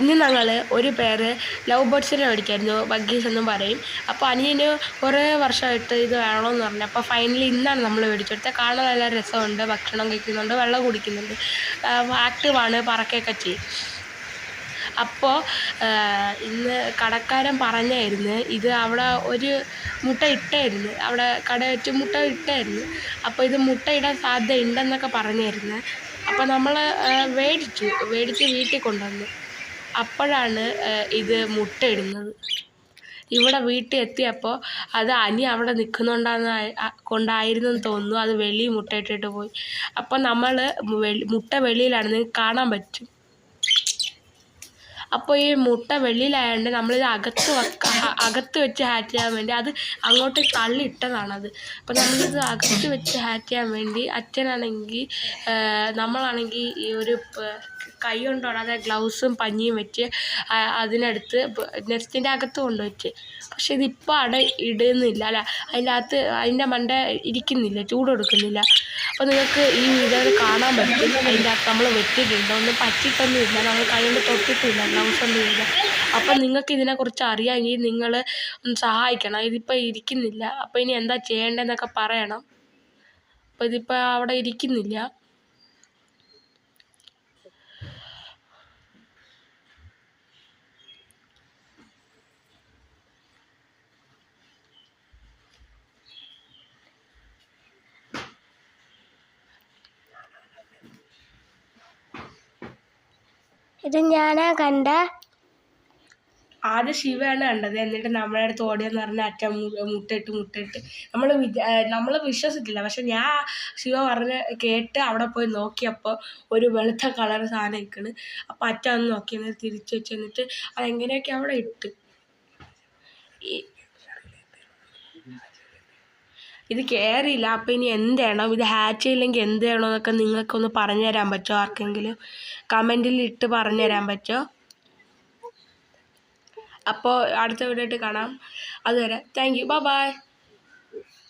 ഇന്ന് ഞങ്ങൾ ഒരു പേര് ലവ് ബേർഡ്സിനെ മേടിക്കായിരുന്നു. ബഗ്ഗീസ് എന്നും പറയും. അപ്പോൾ അനിയന് കുറേ വർഷമായിട്ട് ഇത് വേണമെന്ന് പറഞ്ഞു. അപ്പോൾ ഫൈനലി ഇന്നാണ് നമ്മൾ മേടിച്ചെടുത്തത് കാണാൻ നല്ല രസമുണ്ട്. ഭക്ഷണം കഴിക്കുന്നുണ്ട്. വെള്ളം കുടിക്കുന്നുണ്ട്. ആക്റ്റീവാണ് പറക്കുകയൊക്കെ ചെയ്യും. അപ്പോൾ ഇന്ന് കടക്കാരൻ പറഞ്ഞായിരുന്നു. ഇത് അവിടെ ഒരു മുട്ട ഇട്ടായിരുന്നു. അവിടെ കട വെച്ച് മുട്ട ഇട്ടായിരുന്നു. അപ്പോൾ ഇത് മുട്ട ഇടാൻ സാധ്യത ഉണ്ടെന്നൊക്കെ പറഞ്ഞായിരുന്നു. അപ്പോൾ നമ്മൾ മേടിച്ചു. മേടിച്ച് വീട്ടിൽ കൊണ്ടുവന്നു. അപ്പോഴാണ് ഇത് മുട്ട ഇടുന്നത് ഇവിടെ വീട്ടിൽ എത്തിയപ്പോൾ അത് അനി അവിടെ നിൽക്കുന്നുണ്ടെന്ന് കൊണ്ടായിരുന്നു എന്ന് തോന്നുന്നു. അത് വെളിയിൽ മുട്ടയിട്ടിട്ട് പോയി. അപ്പോൾ നമ്മൾ മുട്ട വെളിയിലാണ് നിങ്ങൾക്ക് കാണാൻ പറ്റും. അപ്പോൾ ഈ മുട്ട വെളിയിലായതുകൊണ്ട് നമ്മളിത് അകത്ത് വെക്ക അകത്ത് വെച്ച് ഹാറ്റ് ചെയ്യാൻ വേണ്ടി അത് അങ്ങോട്ട് തള്ളിയിട്ടതാണത്. അപ്പോൾ നമ്മളിത് അകത്ത് വെച്ച് ഹാറ്റ് ചെയ്യാൻ വേണ്ടി അച്ഛനാണെങ്കിൽ നമ്മളാണെങ്കിൽ ഈ ഒരു കൈ കൊണ്ട് ഗ്ലൗസും പഞ്ഞിയും വെച്ച് അതിനടുത്ത് നെസ്റ്റിന്റെ അകത്ത് കൊണ്ടുവച്ച്. പക്ഷെ ഇതിപ്പോൾ അവിടെ ഇടുന്നില്ല അല്ല. അതിന്റെ അകത്ത് അതിന്റെ മണ്ട ഇരിക്കുന്നില്ല ചൂട് കൊടുക്കുന്നില്ല അപ്പോൾ നിങ്ങൾക്ക് ഈ വീഡിയോയിൽ കാണാൻ പറ്റും. അതിന്റെ അകത്ത് നമ്മൾ വെട്ടിയിട്ടുണ്ട് ഒന്നും പറ്റിയിട്ടൊന്നുമില്ല നമ്മൾ കൈകൊണ്ട് തൊട്ടിട്ടില്ല. ഗ്ലൗസ് ഒന്നുമില്ല അപ്പം നിങ്ങൾക്ക് ഇതിനെക്കുറിച്ച് അറിയാമെങ്കിൽ നിങ്ങൾ ഒന്ന് സഹായിക്കണം. ഇതിപ്പോൾ ഇരിക്കുന്നില്ല. അപ്പോൾ ഇനി എന്താ ചെയ്യേണ്ടതെന്നൊക്കെ പറയണം. അപ്പോൾ ഇതിപ്പോൾ അവിടെ ഇരിക്കുന്നില്ല. ഇത് ഞാനാ കണ്ട. ആദ്യം ശിവയാണ് കണ്ടത്. എന്നിട്ട് നമ്മളെ അടുത്ത് ഓടിയെന്ന് പറഞ്ഞ അച്ഛൻ മുട്ടിട്ട് മുട്ടിട്ട്. നമ്മൾ നമ്മൾ വിശ്വസിച്ചില്ല. പക്ഷെ ഞാൻ ശിവ പറഞ്ഞ് കേട്ട് അവിടെ പോയി നോക്കിയപ്പോൾ ഒരു വെളുത്ത കളർ സാധനം നിൽക്കണ് അപ്പോൾ അച്ഛൻ ഒന്ന് നോക്കി എന്നിട്ട് തിരിച്ചു വെച്ച് എന്നിട്ട് അതെങ്ങനെയൊക്കെ അവിടെ ഇട്ട്. ഇത് കയറിയില്ല അപ്പോൾ ഇനി എന്ത് ചെയ്യണം ഇത് ഹാച്ച് ചെയ്യില്ലെങ്കിൽ എന്ത് ചെയ്യണം എന്നൊക്കെ നിങ്ങൾക്കൊന്ന് പറഞ്ഞു തരാൻ പറ്റുമോ? ആർക്കെങ്കിലും കമന്റിൽ ഇട്ട് പറഞ്ഞു തരാൻ പറ്റുമോ? അപ്പോൾ അടുത്ത വീഡിയോ ആയിട്ട് കാണാം. അതുവരെ താങ്ക് യു ബൈ